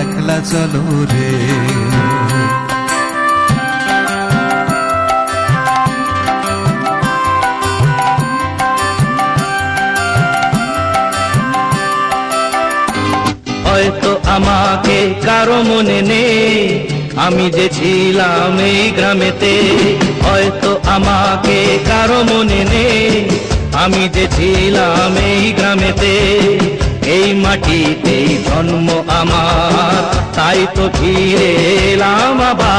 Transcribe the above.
একলা চলো রে। হয়তো আমাকে কারও মনে নেই, আমি যে ছিলাম এই গ্রামেতে। হয়তো আমাকে কারও মনে নেই, আমি যে ছিলাম এই গ্রামেতে। এই মাটিতেই জন্ম আমার। তাই তো ফিরে এলাম আবার।